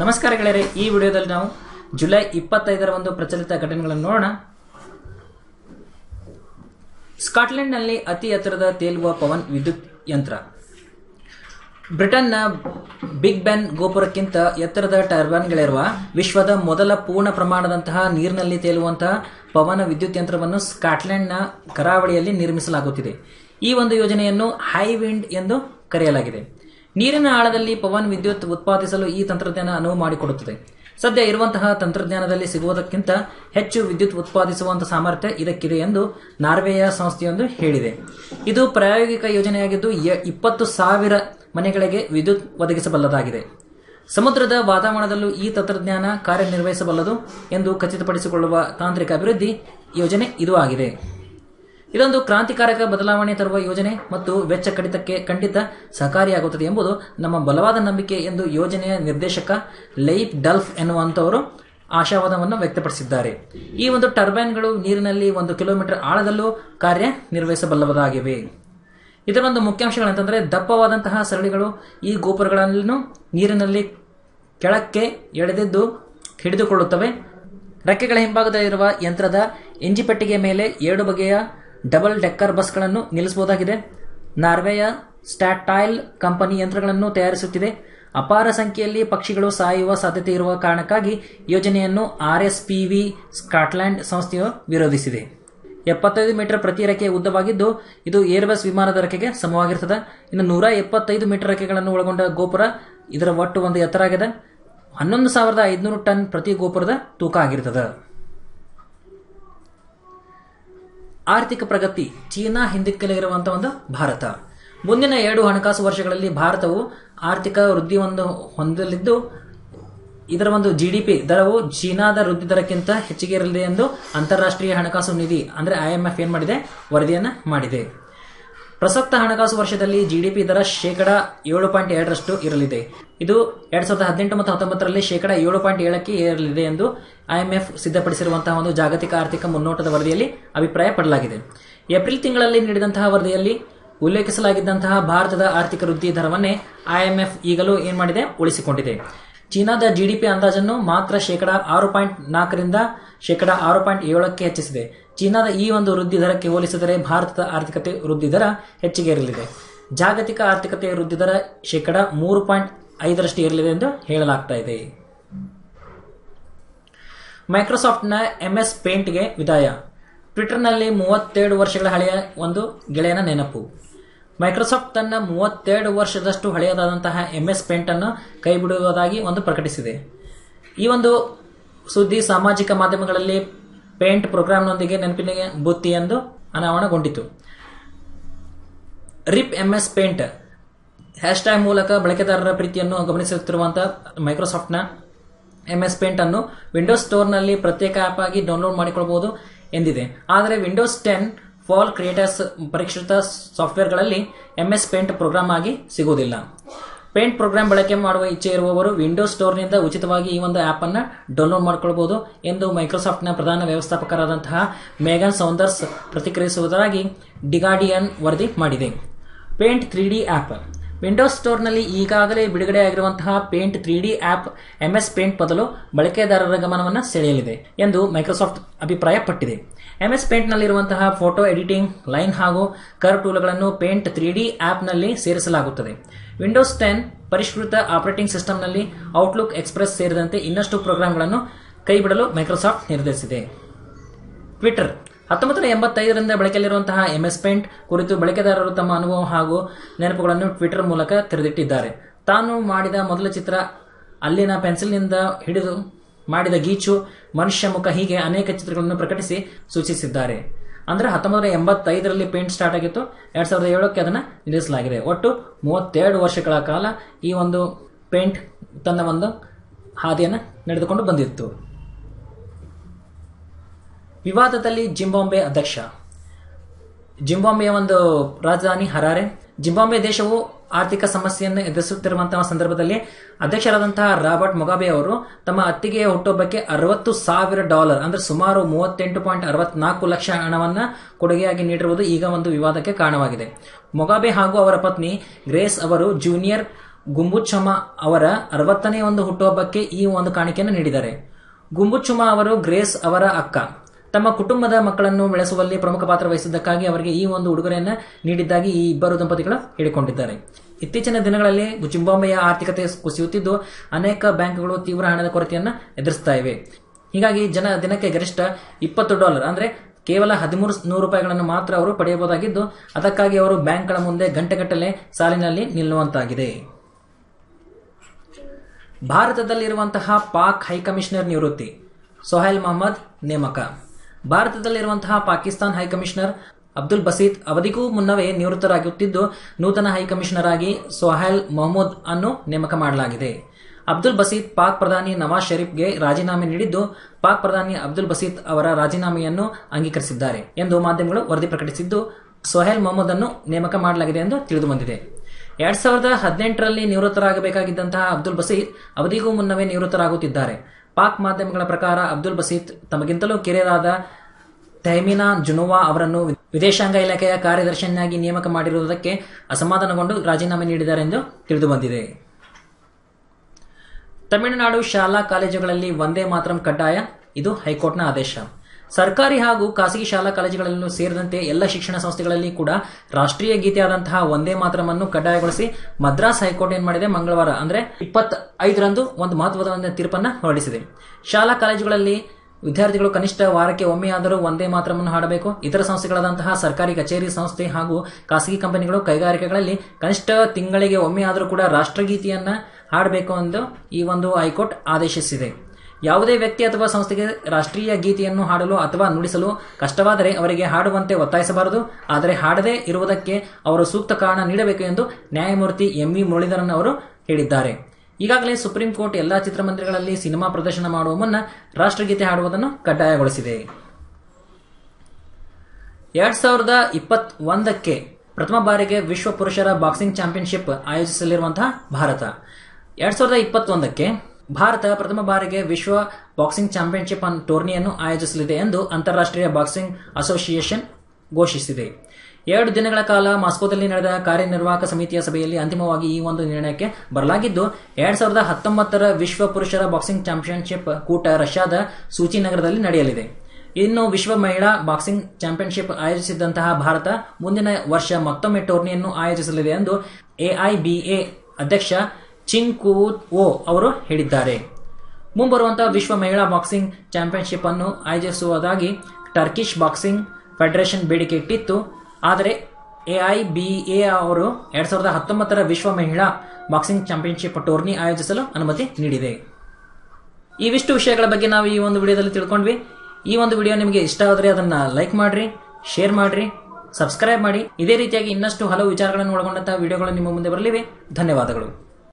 ನಮಸ್ಕಾರ ಗೆಳೆಯರೆ, ಈ ವಿಡಿಯೋದಲ್ಲಿ ನಾವು ಜುಲೈ ಇಪ್ಪತ್ತೈದರ ಒಂದು ಪ್ರಚಲಿತ ಘಟನೆಗಳನ್ನು ನೋಡೋಣ. ಸ್ಕಾಟ್ಲೆಂಡ್ನಲ್ಲಿ ಅತಿ ಎತ್ತರದ ತೇಲುವ ಪವನ್ ವಿದ್ಯುತ್ ಯಂತ್ರ. ಬ್ರಿಟನ್ನ ಬಿಗ್ ಬ್ಯಾನ್ ಗೋಪುರಕ್ಕಿಂತ ಎತ್ತರದ ಟರ್ಬೈನ್ಗಳಿರುವ ವಿಶ್ವದ ಮೊದಲ ಪೂರ್ಣ ಪ್ರಮಾಣದಂತಹ ನೀರಿನಲ್ಲಿ ತೇಲುವಂತಹ ಪವನ ವಿದ್ಯುತ್ ಯಂತ್ರವನ್ನು ಸ್ಕಾಟ್ಲೆಂಡ್ನ ಕರಾವಳಿಯಲ್ಲಿ ನಿರ್ಮಿಸಲಾಗುತ್ತಿದೆ. ಈ ಒಂದು ಯೋಜನೆಯನ್ನು ಹೈ ವಿಂಡ್ ಎಂದು ಕರೆಯಲಾಗಿದೆ. ನೀರಿನ ಆಳದಲ್ಲಿ ಪವನ್ ವಿದ್ಯುತ್ ಉತ್ಪಾದಿಸಲು ಈ ತಂತ್ರಜ್ಞಾನ ಅನುವು ಮಾಡಿಕೊಡುತ್ತದೆ. ಸದ್ಯ ಇರುವಂತಹ ತಂತ್ರಜ್ಞಾನದಲ್ಲಿ ಸಿಗುವುದಕ್ಕಿಂತ ಹೆಚ್ಚು ವಿದ್ಯುತ್ ಉತ್ಪಾದಿಸುವಂತಹ ಸಾಮರ್ಥ್ಯ ಇದಕ್ಕಿದೆ ಎಂದು ನಾರ್ವೆಯ ಸಂಸ್ಥೆಯೊಂದು ಹೇಳಿದೆ. ಇದು ಪ್ರಾಯೋಗಿಕ ಯೋಜನೆಯಾಗಿದ್ದು ಇಪ್ಪತ್ತು ಸಾವಿರ ಮನೆಗಳಿಗೆ ವಿದ್ಯುತ್ ಒದಗಿಸಬಲ್ಲದಾಗಿದೆ. ಸಮುದ್ರದ ವಾತಾವರಣದಲ್ಲೂ ಈ ತಂತ್ರಜ್ಞಾನ ಕಾರ್ಯನಿರ್ವಹಿಸಬಲ್ಲದು ಎಂದು ಖಚಿತಪಡಿಸಿಕೊಳ್ಳುವ ತಾಂತ್ರಿಕ ಅಭಿವೃದ್ಧಿ ಯೋಜನೆ ಇದು ಆಗಿದೆ. ಇದೊಂದು ಕ್ರಾಂತಿಕಾರಕ ಬದಲಾವಣೆ ತರುವ ಯೋಜನೆ ಮತ್ತು ವೆಚ್ಚ ಕಡಿತಕ್ಕೆ ಖಂಡಿತ ಸಹಕಾರಿಯಾಗುತ್ತದೆ ಎಂಬುದು ನಮ್ಮ ಬಲವಾದ ನಂಬಿಕೆ ಎಂದು ಯೋಜನೆಯ ನಿರ್ದೇಶಕ ಲೈಫ್ ಡಲ್ಫ್ ಎನ್ನುವಂತವರು ಆಶಾವಾದವನ್ನು ವ್ಯಕ್ತಪಡಿಸಿದ್ದಾರೆ. ಈ ಒಂದು ಟರ್ಬೈನ್ಗಳು ನೀರಿನಲ್ಲಿ ಒಂದು ಕಿಲೋಮೀಟರ್ ಆಳದಲ್ಲೂ ಕಾರ್ಯನಿರ್ವಹಿಸಬಲ್ಲವದಾಗಿವೆ ಇದರ ಒಂದು ಮುಖ್ಯಾಂಶಗಳಂತಂದ್ರೆ ದಪ್ಪವಾದಂತಹ ಸರಳಿಗಳು ಈ ಗೋಪುರಗಳನ್ನು ನೀರಿನಲ್ಲಿ ಕೆಳಕ್ಕೆ ಎಳೆದಿದ್ದು ಹಿಡಿದುಕೊಳ್ಳುತ್ತವೆ. ರೆಕ್ಕೆಗಳ ಹಿಂಭಾಗದಲ್ಲಿರುವ ಯಂತ್ರದ ಎಂಜಿಪೆಟ್ಟಿಗೆಯ ಮೇಲೆ ಎರಡು ಬಗೆಯ ಡಬಲ್ ಡೆಕ್ಕರ್ ಬಸ್ಗಳನ್ನು ನಿಲ್ಲಿಸಬಹುದಾಗಿದೆ. ನಾರ್ವೆಯ ಸ್ಟಾಟಾಯಿಲ್ ಕಂಪನಿ ಯಂತ್ರಗಳನ್ನು ತಯಾರಿಸುತ್ತಿದೆ. ಅಪಾರ ಸಂಖ್ಯೆಯಲ್ಲಿ ಪಕ್ಷಿಗಳು ಸಾಯುವ ಸಾಧ್ಯತೆ ಇರುವ ಕಾರಣಕ್ಕಾಗಿ ಯೋಜನೆಯನ್ನು ಆರ್ಎಸ್ಪಿವಿ ಸ್ಕಾಟ್ಲೆಂಡ್ ಸಂಸ್ಥೆಯು ವಿರೋಧಿಸಿದೆ. ಎಪ್ಪತ್ತೈದು ಮೀಟರ್ ಪ್ರತಿ ರೆಕ್ಕೆ ಉದ್ದವಾಗಿದ್ದು, ಇದು ಏರ್ಬಸ್ ವಿಮಾನದ ರೆಕ್ಕೆಗೆ ಸಮವಾಗಿರುತ್ತದೆ. ಇನ್ನು ನೂರ ಎಪ್ಪತ್ತೈದು ಮೀಟರ್ ರೆಕ್ಕೆಗಳನ್ನು ಒಳಗೊಂಡ ಗೋಪುರ ಇದರ ಒಟ್ಟು ಒಂದು ಎತ್ತರ ಆಗಿದೆ. ಹನ್ನೊಂದು ಸಾವಿರದ ಐದುನೂರು ಟನ್ ಪ್ರತಿ ಗೋಪುರದ ತೂಕ ಆಗಿರುತ್ತದೆ. ಆರ್ಥಿಕ ಪ್ರಗತಿ ಚೀನಾ ಹಿಂದಿಕ್ಕಲಿರುವಂತಹ ಒಂದು ಭಾರತ. ಮುಂದಿನ ಎರಡು ಹಣಕಾಸು ವರ್ಷಗಳಲ್ಲಿ ಭಾರತವು ಆರ್ಥಿಕ ವೃದ್ಧಿ ಒಂದು ಹೊಂದಲಿದ್ದು, ಇದರ ಒಂದು ಜಿ ಡಿ ಪಿ ದರವು ಚೀನಾದ ವೃದ್ಧಿ ದರಕ್ಕಿಂತ ಹೆಚ್ಚಿಗೆ ಇರಲಿದೆ ಎಂದು ಅಂತಾರಾಷ್ಟ್ರೀಯ ಹಣಕಾಸು ನಿಧಿ, ಅಂದ್ರೆ ಐಎಂಎಫ್ ಏನ್ ಮಾಡಿದೆ? ವರದಿಯನ್ನು ಮಾಡಿದೆ. ಪ್ರಸಕ್ತ ಹಣಕಾಸು ವರ್ಷದಲ್ಲಿ ಜಿಡಿಪಿ ದರ ಶೇಕಡ ಏಳು ಪಾಯಿಂಟ್ ಎರಡರಷ್ಟು ಇರಲಿದೆ. ಇದು ಎರಡ್ ಸಾವಿರದ ಹದಿನೆಂಟು ಮತ್ತು ಹತ್ತೊಂಬತ್ತರಲ್ಲಿ ಶೇಕಡ ಏಳು ಪಾಯಿಂಟ್ ಏಳಕ್ಕೆ ಏರಲಿದೆ ಎಂದು ಐಎಂಎಫ್ ಸಿದ್ಧಪಡಿಸಿರುವಂತಹ ಒಂದು ಜಾಗತಿಕ ಆರ್ಥಿಕ ಮುನ್ನೋಟದ ವರದಿಯಲ್ಲಿ ಅಭಿಪ್ರಾಯ ಪಡಲಾಗಿದೆ. ಏಪ್ರಿಲ್ ತಿಂಗಳಲ್ಲಿ ನೀಡಿದಂತಹ ವರದಿಯಲ್ಲಿ ಉಲ್ಲೇಖಿಸಲಾಗಿದ್ದಂತಹ ಭಾರತದ ಆರ್ಥಿಕ ವೃದ್ಧಿ ದರವನ್ನೇ ಐಎಂಎಫ್ ಈಗಲೂ ಏನ್ ಮಾಡಿದೆ? ಉಳಿಸಿಕೊಂಡಿದೆ. ಚೀನಾದ ಜಿಡಿಪಿ ಅಂದಾಜನ್ನು ಮಾತ್ರ ಶೇಕಡ ಆರು ಪಾಯಿಂಟ್ ನಾಲ್ಕರಿಂದ ಶೇಕಡ ಆರು ಪಾಯಿಂಟ್ ಏಳಕ್ಕೆ ಹೆಚ್ಚಿಸಿದೆ. ಚೀನಾದ ಈ ಒಂದು ವೃದ್ಧಿ ದರಕ್ಕೆ ಹೋಲಿಸಿದರೆ ಭಾರತದ ಆರ್ಥಿಕತೆ ವೃದ್ಧಿ ದರ ಹೆಚ್ಚಿಗೆ ಇರಲಿದೆ ಜಾಗತಿಕ ಆರ್ಥಿಕತೆಯ ವೃದ್ಧಿ ದರ ಶೇಕಡಾ ಮೂರು ಪಾಯಿಂಟ್ ಐದರಷ್ಟು ಇರಲಿದೆ ಎಂದು ಹೇಳಲಾಗ್ತಾ ಇದೆ. ಮೈಕ್ರೋಸಾಫ್ಟ್ನ ಎಂಎಸ್ ಪೇಂಟ್ಗೆ ವಿದಾಯ. ಟ್ವಿಟರ್ನಲ್ಲಿ ಮೂವತ್ತೆರಡು ವರ್ಷಗಳ ಹಳೆಯ ಒಂದು ಗೆಳೆಯನ ನೆನಪು. ಮೈಕ್ರೋಸಾಫ್ಟ್ ತನ್ನ ಮೂವತ್ತೆರಡು ವರ್ಷದಷ್ಟು ಹಳೆಯದಾದಂತಹ ಎಂಎಸ್ ಪೇಂಟ್ ಅನ್ನು ಕೈಬಿಡುವುದಾಗಿ ಒಂದು ಪ್ರಕಟಿಸಿದೆ. ಈ ಒಂದು ಸುದ್ದಿ ಸಾಮಾಜಿಕ ಮಾಧ್ಯಮಗಳಲ್ಲಿ ಪೇಂಟ್ ಪ್ರೋಗ್ರಾಂನೊಂದಿಗೆ ನೆನಪಿನ ಬುತ್ತಿ ಎಂದು ಅನಾವರಣಗೊಂಡಿತು. ರಿಪ್ ಎಂಎಸ್ ಪೇಂಟ್ ಹ್ಯಾಶ್ಟ್ಯಾಗ್ ಮೂಲಕ ಬಳಕೆದಾರರ ಪ್ರೀತಿಯನ್ನು ಗಮನಿಸುತ್ತಿರುವಂತಹ ಮೈಕ್ರೋಸಾಫ್ಟ್ನ ಎಂಎಸ್ ಪೇಂಟ್ ಅನ್ನು ವಿಂಡೋಸ್ ಸ್ಟೋರ್ನಲ್ಲಿ ಪ್ರತ್ಯೇಕ ಆಪ್ ಆಗಿ ಡೌನ್ಲೋಡ್ ಮಾಡಿಕೊಳ್ಳಬಹುದು ಎಂದಿದೆ. ಆದರೆ ವಿಂಡೋಸ್ ಟೆನ್ ಫಾಲ್ ಕ್ರಿಯೇಟರ್ಸ್ ಪರೀಕ್ಷಿತ ಸಾಫ್ಟ್ವೇರ್ಗಳಲ್ಲಿ ಎಂಎಸ್ ಪೇಂಟ್ ಪ್ರೋಗ್ರಾಮ್ ಆಗಿ ಸಿಗುವುದಿಲ್ಲ. ಪೇಂಟ್ ಪ್ರೋಗ್ರಾಂ ಬಳಕೆ ಮಾಡುವ ಇಚ್ಛೆ ಇರುವವರು ವಿಂಡೋಸ್ ಸ್ಟೋರ್ನಿಂದ ಉಚಿತವಾಗಿ ಈ ಒಂದು ಆಪ್ ಅನ್ನು ಡೌನ್ಲೋಡ್ ಮಾಡಿಕೊಳ್ಳಬಹುದು ಎಂದು ಮೈಕ್ರೋಸಾಫ್ಟ್ನ ಪ್ರಧಾನ ವ್ಯವಸ್ಥಾಪಕರಾದಂತಹ ಮೇಗನ್ ಸೌಂದರ್ಸ್ ಪ್ರತಿಕ್ರಿಯಿಸುವುದಾಗಿ ಡಿಗಾರ್ಡಿಯನ್ ವರದಿ ಮಾಡಿದೆ. Paint three D app Windows ಸ್ಟೋರ್ನಲ್ಲಿ ಈಗಾಗಲೇ ಬಿಡುಗಡೆಯಾಗಿರುವಂತಹ paint three D app MS paint ಬದಲು ಬಳಕೆದಾರರ ಗಮನವನ್ನು ಸೆಳೆಯಲಿದೆ ಎಂದು ಮೈಕ್ರೋಸಾಫ್ಟ್ ಅಭಿಪ್ರಾಯಪಟ್ಟಿದೆ. ಎಂಎಸ್ ಪೇಂಟ್ನಲ್ಲಿರುವಂತಹ ಫೋಟೋ ಎಡಿಟಿಂಗ್, ಲೈನ್ ಹಾಗೂ ಕರ್ವ್ ಟೂಲ್ಗಳನ್ನು ಪೇಂಟ್ ತ್ರೀ ಡಿ ಆ್ಯಪ್ನಲ್ಲಿ ಸೇರಿಸಲಾಗುತ್ತದೆ. ವಿಂಡೋಸ್ ಟೆನ್ ಪರಿಷ್ಕೃತ ಆಪರೇಟಿಂಗ್ ಸಿಸ್ಟಮ್ನಲ್ಲಿ ಔಟ್ಲುಕ್ ಎಕ್ಸ್ಪ್ರೆಸ್ ಸೇರಿದಂತೆ ಇನ್ನಷ್ಟು ಪ್ರೋಗ್ರಾಂಗಳನ್ನು ಕೈಬಿಡಲು ಮೈಕ್ರೋಸಾಫ್ಟ್ ನಿರ್ಧರಿಸಿದೆ. ಟ್ವಿಟರ್ ಹತ್ತೊಂಬತ್ತು ಎಂಬತ್ತೈದರಿಂದ ಬಳಕೆಯಲ್ಲಿರುವಂತಹ ಎಂಎಸ್ ಪೇಂಟ್ ಕುರಿತು ಬಳಕೆದಾರರು ತಮ್ಮ ಅನುಭವ ಹಾಗೂ ನೆನಪುಗಳನ್ನು ಟ್ವಿಟರ್ ಮೂಲಕ ತೆರೆದಿಟ್ಟಿದ್ದಾರೆ. ತಾನು ಮಾಡಿದ ಮೊದಲ ಚಿತ್ರ ಅಲ್ಲಿನ ಪೆನ್ಸಿಲ್ನಿಂದ ಹಿಡಿದು ಮಾಡಿದ ಗೀಚು ಮನುಷ್ಯ ಮುಖ ಹೀಗೆ ಅನೇಕ ಚಿತ್ರಗಳನ್ನು ಪ್ರಕಟಿಸಿ ಸೂಚಿಸಿದ್ದಾರೆ. ಅಂದ್ರೆ ಹತ್ತೊಂಬತ್ತು ಎಂಬತ್ತೈದರಲ್ಲಿ ಪೇಂಟ್ ಸ್ಟಾರ್ಟ್ ಆಗಿತ್ತು. ಎರಡ್ ಸಾವಿರದ ಏಳಕ್ಕೆ ಅದನ್ನು ನಿಲ್ಲಿಸಲಾಗಿದೆ. ಒಟ್ಟು ಮೂವತ್ತೆರಡು ವರ್ಷಗಳ ಕಾಲ ಈ ಒಂದು ಪೇಂಟ್ ತನ್ನ ಒಂದು ಹಾದಿಯನ್ನು ನಡೆದುಕೊಂಡು ಬಂದಿತ್ತು. ವಿವಾದದಲ್ಲಿ ಜಿಂಬಾಂಬೆ ಅಧ್ಯಕ್ಷ. ಜಿಂಬಾಂಬೆಯ ಒಂದು ರಾಜಧಾನಿ ಹರಾರೆ. ಜಿಂಬಾಂಬೆ ದೇಶವು ಆರ್ಥಿಕ ಸಮಸ್ಯೆಯನ್ನು ಎದುರಿಸುತ್ತಿರುವಂತಹ ಸಂದರ್ಭದಲ್ಲಿ ಅಧ್ಯಕ್ಷರಾದಂತಹ ರಾಬರ್ಟ್ ಮೊಗಾಬೆ ಅವರು ತಮ್ಮ ಅತ್ತಿಗೆಯ ಹುಟ್ಟುಹಬ್ಬಕ್ಕೆ ಅರವತ್ತು ಸಾವಿರ ಡಾಲರ್, ಅಂದ್ರೆ ಸುಮಾರು ಮೂವತ್ತೆಂಟು ಪಾಯಿಂಟ್ ಅರವತ್ನಾಲ್ಕು ಲಕ್ಷ ಹಣವನ್ನ ಕೊಡುಗೆಯಾಗಿ ನೀಡಿರುವುದು ಈಗ ಒಂದು ವಿವಾದಕ್ಕೆ ಕಾರಣವಾಗಿದೆ. ಮೊಗಾಬೆ ಹಾಗೂ ಅವರ ಪತ್ನಿ ಗ್ರೇಸ್ ಅವರು ಜೂನಿಯರ್ ಗುಂಬುಚಮ ಅವರ ಅರವತ್ತನೇ ಒಂದು ಹುಟ್ಟುಹಬ್ಬಕ್ಕೆ ಈ ಒಂದು ಕಾಣಿಕೆಯನ್ನು ನೀಡಿದ್ದಾರೆ. ಗುಂಬುಚುಮ ಅವರು ಗ್ರೇಸ್ ಅವರ ಅಕ್ಕ. ತಮ್ಮ ಕುಟುಂಬದ ಮಕ್ಕಳನ್ನು ಬೆಳೆಸುವಲ್ಲಿ ಪ್ರಮುಖ ಪಾತ್ರ ವಹಿಸಿದ್ದಕ್ಕಾಗಿ ಅವರಿಗೆ ಈ ಒಂದು ಉಡುಗೊರೆಯನ್ನು ನೀಡಿದ್ದಾಗಿ ಈ ಇಬ್ಬರು ದಂಪತಿಗಳು ಹೇಳಿಕೊಂಡಿದ್ದಾರೆ. ಇತ್ತೀಚಿನ ದಿನಗಳಲ್ಲಿ ಜಿಂಬಾಂಬೆಯ ಆರ್ಥಿಕತೆ ಕುಸಿಯುತ್ತಿದ್ದು, ಅನೇಕ ಬ್ಯಾಂಕ್ಗಳು ತೀವ್ರ ಹಣದ ಕೊರತೆಯನ್ನು ಎದುರಿಸ್ತಾ ಇವೆ. ಹೀಗಾಗಿ ಜನ ದಿನಕ್ಕೆ ಗರಿಷ್ಠ ಇಪ್ಪತ್ತು ಡಾಲರ್, ಅಂದ್ರೆ ಕೇವಲ ಹದಿಮೂರು ನೂರು ರೂಪಾಯಿಗಳನ್ನು ಮಾತ್ರ ಅವರು ಪಡೆಯಬಹುದಾಗಿದ್ದು, ಅದಕ್ಕಾಗಿ ಅವರು ಬ್ಯಾಂಕ್ಗಳ ಮುಂದೆ ಗಂಟೆಗಟ್ಟಲೆ ಸಾಲಿನಲ್ಲಿ ನಿಲ್ಲುವಂತಾಗಿದೆ. ಭಾರತದಲ್ಲಿರುವಂತಹ ಪಾಕ್ ಹೈಕಮಿಷನರ್ ನಿವೃತ್ತಿ, ಸೊಹೈಲ್ ಮೊಹಮ್ಮದ್ ನೇಮಕ. ಭಾರತದಲ್ಲಿರುವಂತಹ ಪಾಕಿಸ್ತಾನ್ ಹೈಕಮಿಷನರ್ ಅಬ್ದುಲ್ ಬಸೀದ್ ಅವಧಿಗೂ ಮುನ್ನವೇ ನಿವೃತ್ತರಾಗುತ್ತಿದ್ದು, ನೂತನ ಹೈಕಮಿಷನರ್ ಆಗಿ ಸೊಹೈಲ್ ಮೊಹಮ್ಮದ್ ಅನ್ನು ನೇಮಕ ಮಾಡಲಾಗಿದೆ. ಅಬ್ದುಲ್ ಬಸೀದ್ ಪಾಕ್ ಪ್ರಧಾನಿ ನವಾಜ್ ಶರೀಫ್ಗೆ ರಾಜೀನಾಮೆ ನೀಡಿದ್ದು, ಪಾಕ್ ಪ್ರಧಾನಿ ಅಬ್ದುಲ್ ಬಸೀದ್ ಅವರ ರಾಜೀನಾಮೆಯನ್ನು ಅಂಗೀಕರಿಸಿದ್ದಾರೆ ಎಂದು ಮಾಧ್ಯಮಗಳು ವರದಿ ಪ್ರಕಟಿಸಿದ್ದು, ಸೊಹೇಲ್ ಮೊಹಮ್ಮದ್ ಅನ್ನು ನೇಮಕ ಮಾಡಲಾಗಿದೆ ಎಂದು ತಿಳಿದು ಬಂದಿದೆ ಎರಡ್ ಸಾವಿರದ ಹದಿನೆಂಟರಲ್ಲಿ ನಿವೃತ್ತರಾಗಬೇಕಾಗಿದ್ದಂತಹ ಅಬ್ದುಲ್ ಬಸೀದ್ ಅವಧಿಗೂ ಮುನ್ನವೇ ನಿವೃತ್ತರಾಗುತ್ತಿದ್ದಾರೆ. ಪಾಕ್ ಮಾಧ್ಯಮಗಳ ಪ್ರಕಾರ ಅಬ್ದುಲ್ ಬಸೀತ್ ತಮಗಿಂತಲೂ ಕಿರಿಯರಾದ ತೈಮಿನಾ ಜುನುವಾ ಅವರನ್ನು ವಿದೇಶಾಂಗ ಇಲಾಖೆಯ ಕಾರ್ಯದರ್ಶಿಯನ್ನಾಗಿ ನೇಮಕ ಮಾಡಿರುವುದಕ್ಕೆ ಅಸಮಾಧಾನಗೊಂಡು ರಾಜೀನಾಮೆ ನೀಡಿದ್ದಾರೆ ಎಂದು ತಿಳಿದುಬಂದಿದೆ. ತಮಿಳುನಾಡು ಶಾಲಾ ಕಾಲೇಜುಗಳಲ್ಲಿ ಒಂದೇ ಮಾತ್ರ ಕಡ್ಡಾಯ, ಇದು ಹೈಕೋರ್ಟ್ನ ಆದೇಶ. ಸರ್ಕಾರಿ ಹಾಗೂ ಖಾಸಗಿ ಶಾಲಾ ಕಾಲೇಜುಗಳಲ್ಲೂ ಸೇರಿದಂತೆ ಎಲ್ಲ ಶಿಕ್ಷಣ ಸಂಸ್ಥೆಗಳಲ್ಲಿ ಕೂಡ ರಾಷ್ಟ್ರೀಯ ಗೀತೆ ಆದಂತಹ ಒಂದೇ ಮಾತ್ರವನ್ನು ಕಡ್ಡಾಯಗೊಳಿಸಿ ಮದ್ರಾಸ್ ಹೈಕೋರ್ಟ್ ಏನ್ ಮಾಡಿದೆ ಮಂಗಳವಾರ ಅಂದ್ರೆ ಇಪ್ಪತ್ತ ಐದರಂದು ಒಂದು ಮಹತ್ವದ ಒಂದು ತೀರ್ಪನ್ನ ಹೊರಡಿಸಿದೆ. ಶಾಲಾ ಕಾಲೇಜುಗಳಲ್ಲಿ ವಿದ್ಯಾರ್ಥಿಗಳು ಕನಿಷ್ಠ ವಾರಕ್ಕೆ ಒಮ್ಮೆಯಾದರೂ ಒಂದೇ ಮಾತ್ರವನ್ನು ಹಾಡಬೇಕು. ಇತರ ಸಂಸ್ಥೆಗಳಾದಂತಹ ಸರ್ಕಾರಿ ಕಚೇರಿ ಸಂಸ್ಥೆ ಹಾಗೂ ಖಾಸಗಿ ಕಂಪನಿಗಳು ಕೈಗಾರಿಕೆಗಳಲ್ಲಿ ಕನಿಷ್ಠ ತಿಂಗಳಿಗೆ ಒಮ್ಮೆಯಾದರೂ ಕೂಡ ರಾಷ್ಟ್ರಗೀತೆಯನ್ನ ಹಾಡಬೇಕು ಎಂದು ಈ ಒಂದು ಹೈಕೋರ್ಟ್ ಆದೇಶಿಸಿದೆ. ಯಾವುದೇ ವ್ಯಕ್ತಿ ಅಥವಾ ಸಂಸ್ಥೆಗೆ ರಾಷ್ಟ್ರೀಯ ಗೀತೆಯನ್ನು ಹಾಡಲು ಅಥವಾ ನುಡಿಸಲು ಕಷ್ಟವಾದರೆ ಅವರಿಗೆ ಹಾಡುವಂತೆ ಒತ್ತಾಯಿಸಬಾರದು. ಆದರೆ ಹಾಡದೇ ಇರುವುದಕ್ಕೆ ಅವರು ಸೂಕ್ತ ಕಾರಣ ನೀಡಬೇಕು ಎಂದು ನ್ಯಾಯಮೂರ್ತಿ ಎಂ ವಿ ಮುರಳೀಧರನ್ ಅವರು ಹೇಳಿದ್ದಾರೆ. ಈಗಾಗಲೇ ಸುಪ್ರೀಂ ಕೋರ್ಟ್ ಎಲ್ಲಾ ಚಿತ್ರಮಂದಿರಗಳಲ್ಲಿ ಸಿನಿಮಾ ಪ್ರದರ್ಶನ ಮಾಡುವ ಮುನ್ನ ರಾಷ್ಟ್ರಗೀತೆ ಹಾಡುವುದನ್ನು ಕಡ್ಡಾಯಗೊಳಿಸಿದೆ. ಎರಡ್ ಸಾವಿರದ ಇಪ್ಪತ್ತ್ ಒಂದಕ್ಕೆ ಪ್ರಥಮ ಬಾರಿಗೆ ವಿಶ್ವ ಪುರುಷರ ಬಾಕ್ಸಿಂಗ್ ಚಾಂಪಿಯನ್ಶಿಪ್ ಆಯೋಜಿಸಲಿರುವಂತಹ ಭಾರತ. ಎರಡ್ ಸಾವಿರದ ಇಪ್ಪತ್ತೊಂದಕ್ಕೆ ಭಾರತ ಪ್ರಥಮ ಬಾರಿಗೆ ವಿಶ್ವ ಬಾಕ್ಸಿಂಗ್ ಚಾಂಪಿಯನ್ಶಿಪ್ ಟೂರ್ನಿಯನ್ನು ಆಯೋಜಿಸಲಿದೆ ಎಂದು ಅಂತಾರಾಷ್ಟ್ರೀಯ ಬಾಕ್ಸಿಂಗ್ ಅಸೋಸಿಯೇಷನ್ ಘೋಷಿಸಿದೆ. ಎರಡು ದಿನಗಳ ಕಾಲ ಮಾಸ್ಕೋದಲ್ಲಿ ನಡೆದ ಕಾರ್ಯನಿರ್ವಾಹಕ ಸಮಿತಿಯ ಸಭೆಯಲ್ಲಿ ಅಂತಿಮವಾಗಿ ಈ ಒಂದು ನಿರ್ಣಯಕ್ಕೆ ಬರಲಾಗಿದ್ದು, ಎರಡ್ ಸಾವಿರದ ಹತ್ತೊಂಬತ್ತರ ವಿಶ್ವ ಪುರುಷರ ಬಾಕ್ಸಿಂಗ್ ಚಾಂಪಿಯನ್ಶಿಪ್ ಕೂಟ ರಷ್ಯಾದ ಸೂಚಿ ನಗರದಲ್ಲಿ ನಡೆಯಲಿದೆ. ಇನ್ನು ವಿಶ್ವ ಮಹಿಳಾ ಬಾಕ್ಸಿಂಗ್ ಚಾಂಪಿಯನ್ಶಿಪ್ ಆಯೋಜಿಸಿದ್ದಂತಹ ಭಾರತ ಮುಂದಿನ ವರ್ಷ ಮತ್ತೊಮ್ಮೆ ಟೂರ್ನಿಯನ್ನು ಆಯೋಜಿಸಲಿದೆ ಎಂದು ಎಐಬಿಎ ಅಧ್ಯಕ್ಷ ಚಿಂಗ್ ಕೂತ್ ಓ ಅವರು ಹೇಳಿದ್ದಾರೆ. ಮುಂಬರುವಂತಹ ವಿಶ್ವ ಮಹಿಳಾ ಬಾಕ್ಸಿಂಗ್ ಚಾಂಪಿಯನ್ಶಿಪ್ ಅನ್ನು ಆಯೋಜಿಸುವುದಾಗಿ ಟರ್ಕಿಶ್ ಬಾಕ್ಸಿಂಗ್ ಫೆಡರೇಷನ್ ಬೇಡಿಕೆ ಇಟ್ಟಿತ್ತು. ಆದರೆ ಎಐ ಬಿ ಎ ಅವರು ಎರಡ್ ಸಾವಿರದ ಹತ್ತೊಂಬತ್ತರ ವಿಶ್ವ ಮಹಿಳಾ ಬಾಕ್ಸಿಂಗ್ ಚಾಂಪಿಯನ್ಶಿಪ್ ಟೂರ್ನಿ ಆಯೋಜಿಸಲು ಅನುಮತಿ ನೀಡಿದೆ. ಇವಿಷ್ಟು ವಿಷಯಗಳ ಬಗ್ಗೆ ನಾವು ಈ ಒಂದು ವಿಡಿಯೋದಲ್ಲಿ ತಿಳ್ಕೊಂಡ್ವಿ. ಈ ಒಂದು ವಿಡಿಯೋ ನಿಮಗೆ ಇಷ್ಟ ಆದರೆ ಅದನ್ನ ಲೈಕ್ ಮಾಡ್ರಿ, ಶೇರ್ ಮಾಡ್ರಿ, ಸಬ್ಸ್ಕ್ರೈಬ್ ಮಾಡಿ. ಇದೇ ರೀತಿಯಾಗಿ ಇನ್ನಷ್ಟು ಹಲವು ವಿಚಾರಗಳನ್ನು ಒಳಗೊಂಡಂತಹ ವಿಡಿಯೋಗಳು ನಿಮ್ಮ ಮುಂದೆ ಬರಲಿವೆ. ಧನ್ಯವಾದಗಳು.